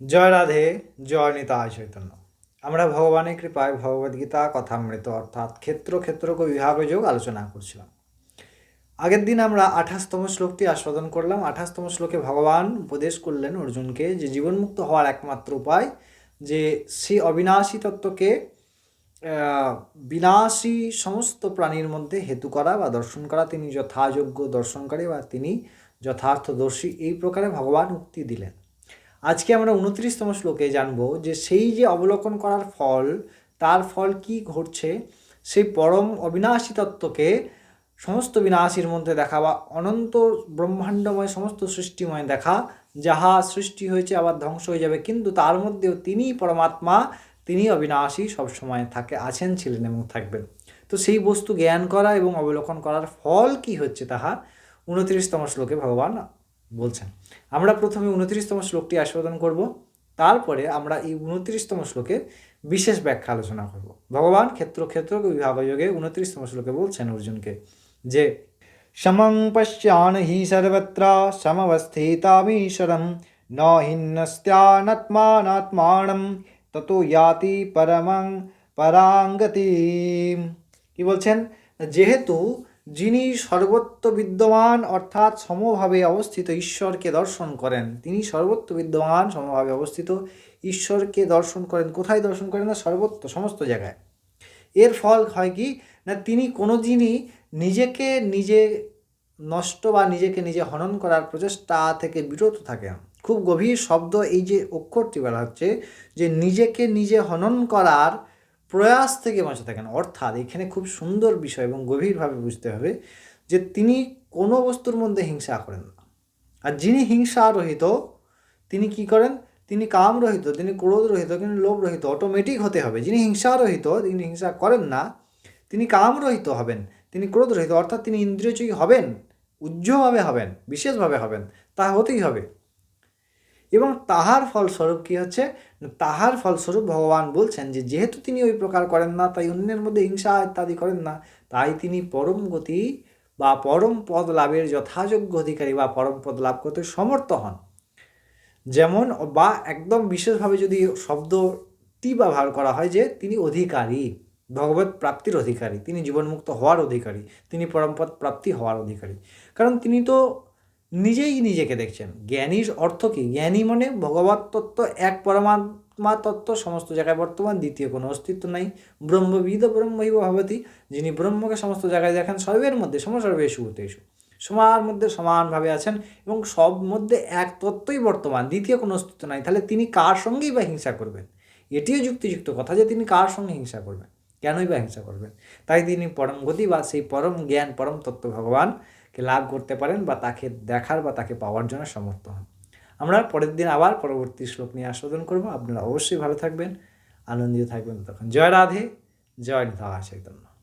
জয় রাধে, জয় নিতায় চৈতন্য। আমরা ভগবানের কৃপায় ভগবদ্গীতা কথামৃত অর্থাৎ ক্ষেত্র ক্ষেত্রক বিভাগযোগ আলোচনা করছিলাম। আগের দিন আমরা আঠাশতম শ্লোকটি আস্বাদন করলাম। আঠাশতম শ্লোকে ভগবান উপদেশ করলেন অর্জুনকে যে জীবনমুক্ত হওয়ার একমাত্র উপায় যে সেই অবিনাশী তত্ত্বকে বিনাশী সমস্ত প্রাণীর মধ্যে হেতু করা বা দর্শন করা, তিনি যথাযোগ্য দর্শনকারী বা তিনি যথার্থদর্শী, এই প্রকারে ভগবান উক্তি দিলেন। আজকে আমরা উনত্রিশতম শ্লোকে জানব যে সেই যে অবলোকন করার ফল, তার ফল কি ঘটছে? সেই পরম অবিনাশী তত্ত্বকে সমস্ত বিনাশীর মধ্যে দেখা বা অনন্ত ব্রহ্মাণ্ডময় সমস্ত সৃষ্টিময় দেখা, যাহা সৃষ্টি হয়েছে আবার ধ্বংস হয়ে যাবে। কিন্তু তার মধ্যেও তিনিই পরমাত্মা তিনি অবিনাশী, সবসময় থাকে, আছেন, ছিলেন এবং থাকবেন। তো সেই বস্তু জ্ঞান করা এবং অবলোকন করার ফল কি হচ্ছে তাহা উনত্রিশতম শ্লোকে ভগবান বলছেন। আমরা প্রথমে উনত্রিশতম শ্লোকটি আস্বাদন করব, তারপরে আমরা এই উনত্রিশতম শ্লোকের বিশেষ ব্যাখ্যা আলোচনা করব। ভগবান ক্ষেত্র ক্ষেত্র বিভাগযোগে উনত্রিশতম শ্লোকে বলছেন অর্জুনকে যে, সমং পশ্যান হি সর্বত্র সমবস্থিতামীশ্বরম ন হিন্নস্ত্যানাত্মানাত্মানম, ততো ইয়াতি পরমং পরাঙ্গতি কি বলছেন? যেহেতু যিনি সর্বত্র বিদ্যমান, অর্থাৎ সমভাবে অবস্থিত ঈশ্বরকে দর্শন করেন। তিনি সর্বত্র বিদ্যমান, সমভাবে অবস্থিত ঈশ্বরকে দর্শন করেন। কোথায় দর্শন করেন? না, সর্বত্র, সমস্ত জায়গায়। এর ফল হয় কি? না, তিনি কোনো দিনই নিজেকে নিজে নষ্ট বা নিজেকে নিজে হনন করার প্রচেষ্টা থেকে বিরত থাকেন। খুব গভীর শব্দ এই যে অক্ষরটি বলা হচ্ছে যে নিজেকে নিজে হনন করার প্রয়াস থেকে বাঁচে থাকেন অর্থাৎ এখানে খুব সুন্দর বিষয় এবং গভীরভাবে বুঝতে হবে যে তিনি কোনো বস্তুর মধ্যে হিংসা করেন না। আর যিনি হিংসা রহিত, তিনি কি করেন? তিনি কাম রহিত, তিনি ক্রোধ রহিত, তিনি লোভ রহিত অটোমেটিক হতে হবে। যিনি হিংসা রহিত তিনি হিংসা করেন না, তিনি কাম রহিত হবেন, তিনি ক্রোধ রহিত, অর্থাৎ তিনি ইন্দ্রিয়চয়ী হবেন, উজ্জ্বলভাবে হবেন, বিশেষভাবে হবেন, তা হতেই হবে। এবং তাহার ফলস্বরূপ কি হচ্ছে? তাহার ফলস্বরূপ ভগবান বলছেন যে, যেহেতু তিনি ওই প্রকার করেন না, তাই অন্যের মধ্যে হিংসা, ইত্যাদি করেন না। তাই তিনি পরম গতি বা পরম পদ লাভের যথাযোগ্য অধিকারী বা পরম পদ লাভ করতে সমর্থ হন। যেমন বা একদম বিশেষভাবে যদি শব্দটি ব্যবহার করা হয় যে, তিনি অধিকারী, ভগবত প্রাপ্তির অধিকারী, তিনি জীবনমুক্ত হওয়ার অধিকারী, তিনি পরমপদ প্রাপ্তি হওয়ার অধিকারী। কারণ তিনি তো নিজেই নিজেকে দেখছেন। জ্ঞানীর অর্থ কি? জ্ঞানী মানে ভগবত তত্ত্ব, এক পরমাত্মা তত্ত্ব, সমস্ত জায়গায় বর্তমান, দ্বিতীয় কোনো অস্তিত্ব নাই। ব্রহ্মবিদ ব্রহ্মৈব ভবতি, যিনি ব্রহ্মকে সমস্ত জায়গায় দেখেন সর্বের মধ্যে সমসর্বেশু হতেশু সবার মধ্যে সমানভাবে আছেন এবং সব মধ্যে এক তত্ত্বই বর্তমান, দ্বিতীয় কোনো অস্তিত্ব নাই। তাহলে তিনি কার সঙ্গেই বা হিংসা করবেন? এটিও যুক্তিযুক্ত কথা যে তিনি কার সঙ্গে হিংসা করবেন। কেনই বা হিংসা করবেন? তাই তিনি পরম গতি বা সেই পরম জ্ঞান, পরম তত্ত্ব ভগবানকে লাভ করতে পারেন বা তাকে দেখার বা তাকে পাওয়ার জন্য সমর্থ হন। আমরা পরের দিন আবার পরবর্তী শ্লোক নিয়ে আস্বাদন করব। আপনারা অবশ্যই ভালো থাকবেন, আনন্দিত থাকবেন। তখন জয় রাধে, জয় ধাস চৈতন্য